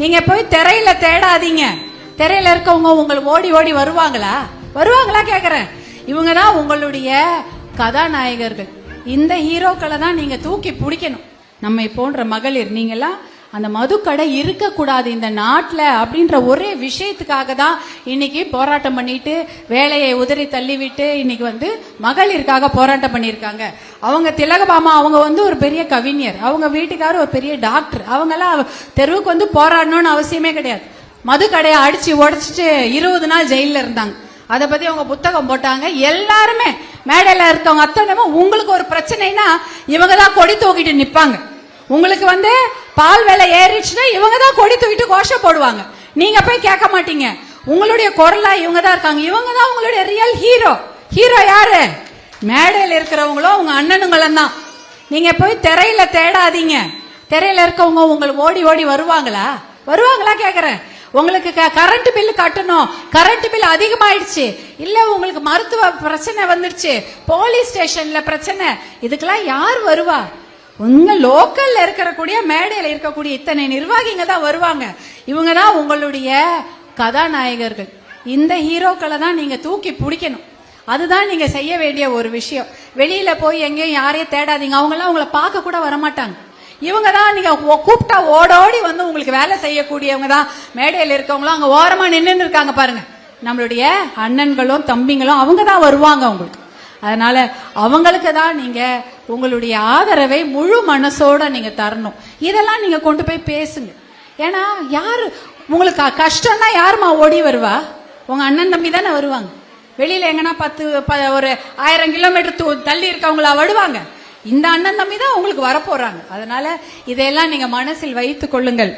நீங்க போய் திரையில தேடாதீங்க. திரையில இருக்கவங்க உங்களுக்கு ஓடி ஓடி வருவாங்களா? வருவாங்களா கேக்குறேன். இவங்க தான் உங்களுடைய கதாநாயகர்கள். இந்த ஹீரோக்களை தான் நீங்க தூக்கி பிடிக்கணும். நம்மை போன்ற மகளிர் நீங்கெல்லாம் அந்த மதுக்கடை இருக்கக்கூடாது இந்த நாட்டில் அப்படின்ற ஒரே விஷயத்துக்காக தான் இன்னைக்கு போராட்டம் பண்ணிட்டு வேலையை உதறி தள்ளிவிட்டு இன்னைக்கு வந்து மகளிருக்காக போராட்டம் பண்ணியிருக்காங்க. அவங்க திலகபாமா அவங்க வந்து ஒரு பெரிய கவிஞர். அவங்க வீட்டுக்காரர் ஒரு பெரிய டாக்டர். அவங்கெல்லாம் தெருவுக்கு வந்து போராடணும்னு அவசியமே கிடையாது. மதுக்கடையை அடிச்சு உடச்சிட்டு இருபது நாள் ஜெயிலில் இருந்தாங்க. அதை பத்தி அவங்க புத்தகம் போட்டாங்க. எல்லாருமே மேடையில் இருக்கவங்க அத்தனை உங்களுக்கு ஒரு பிரச்சனைனா இவங்க தான் கொடி தூக்கிட்டு நிற்பாங்க உங்களுக்கு வந்து பால் விலை ஏறிச்சுன்னா இவங்க தான் கொடி தூக்கிட்டு கோஷம் போடுவாங்க. நீங்க போய் கேட்க மாட்டீங்க. உங்களுடைய குரலா இவங்க தான் இருக்காங்க. இவங்க தான் உங்களுடைய ரியல் ஹீரோ ஹீரோ யாரு? மேடையில் இருக்கிறவங்களோ உங்க அண்ணனுங்களும் தான். நீங்க போய் திரையில தேடாதீங்க. திரையில இருக்கவங்க உங்களுக்கு ஓடி ஓடி வருவாங்களா? வருவாங்களா கேக்குறேன். உங்களுக்கு கரண்ட் பில் கட்டணும். கரண்ட் பில் அதிகமாயிடுச்சு. இல்ல உங்களுக்கு மருத்துவ பிரச்சனை வந்துருச்சு. போலீஸ் ஸ்டேஷன்ல பிரச்சனை. இதுக்கெல்லாம் யார் வருவா? உங்க லோக்கல்ல இருக்கக்கூடிய மேடையில இருக்கக்கூடிய இத்தனை நிர்வாகிங்க தான் வருவாங்க. இவங்க தான் உங்களுடைய கதாநாயகர்கள். இந்த ஹீரோக்களை தான் நீங்க தூக்கி பிடிக்கணும். அதுதான் நீங்க செய்ய வேண்டிய ஒரு விஷயம். வெளியில போய் எங்கேயும் யாரையும் தேடாதீங்க. அவங்க எல்லாம் உங்களை பார்க்க கூட வரமாட்டாங்க. இவங்க தான் நீங்க கூப்பிட்டா ஓடோடி வந்து உங்களுக்கு வேலை செய்யக்கூடியவங்க தான். மேடையில் இருக்கவங்களும் அங்க ஓரமா நின்றுன்னு இருக்காங்க பாருங்க. நம்மளுடைய அண்ணன்களும் தம்பிங்களும் அவங்க தான் வருவாங்க உங்களுக்கு அதனால் அவங்களுக்கு தான் நீங்கள் உங்களுடைய ஆதரவை முழு மனசோட நீங்கள் தரணும். இதெல்லாம் நீங்கள் கொண்டு போய் பேசுங்க. ஏன்னா யார் உங்களுக்கு கஷ்டம்னா யாரும்மா ஓடி வருவா? உங்கள் அண்ணன் தம்பி தானே வருவாங்க. வெளியில் எங்கன்னா பத்து ப- ஒரு ஆயிரம் கிலோமீட்டர் தூ- தள்ளி இருக்கவங்களா வருவாங்க. இந்த அண்ணன் தம்பி தான் உங்களுக்கு வரப்போகிறாங்க அதனால் இதையெல்லாம் நீங்கள் மனசில் வைத்து கொள்ளுங்கள்.